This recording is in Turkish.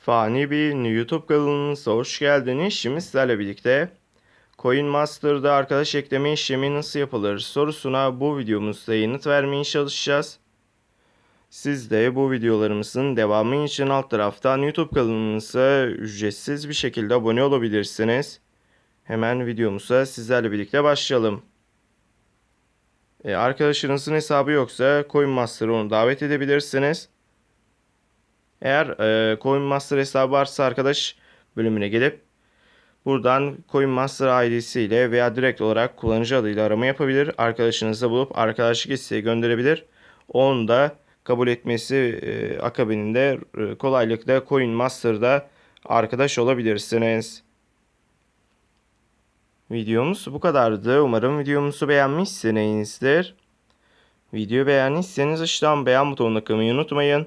Fani bir YouTube kanalınıza hoş geldiniz. Şimdi sizlerle birlikte Coin Master'da arkadaş ekleme işlemi nasıl yapılır sorusuna bu videomuzda yanıt vermeye çalışacağız. Siz de bu videolarımızın devamı için alt taraftan YouTube kanalımıza ücretsiz bir şekilde abone olabilirsiniz. Hemen videomuza sizlerle birlikte başlayalım. E, arkadaşınızın hesabı yoksa Coin Master'a onu davet edebilirsiniz. Eğer e, Coin Master hesabı varsa arkadaş bölümüne gelip buradan Coin Master ID'si ile veya direkt olarak kullanıcı adıyla arama yapabilir. Arkadaşınızı bulup arkadaşlık isteği gönderebilir. Onu da kabul etmesi e, akabininde e, kolaylıkla Coin Master'da arkadaş olabilirsiniz. Videomuz bu kadardı. Umarım videomuzu beğenmişsinizdir. Video beğendiyseniz aşağıdan beğen butonuna kılmayı unutmayın.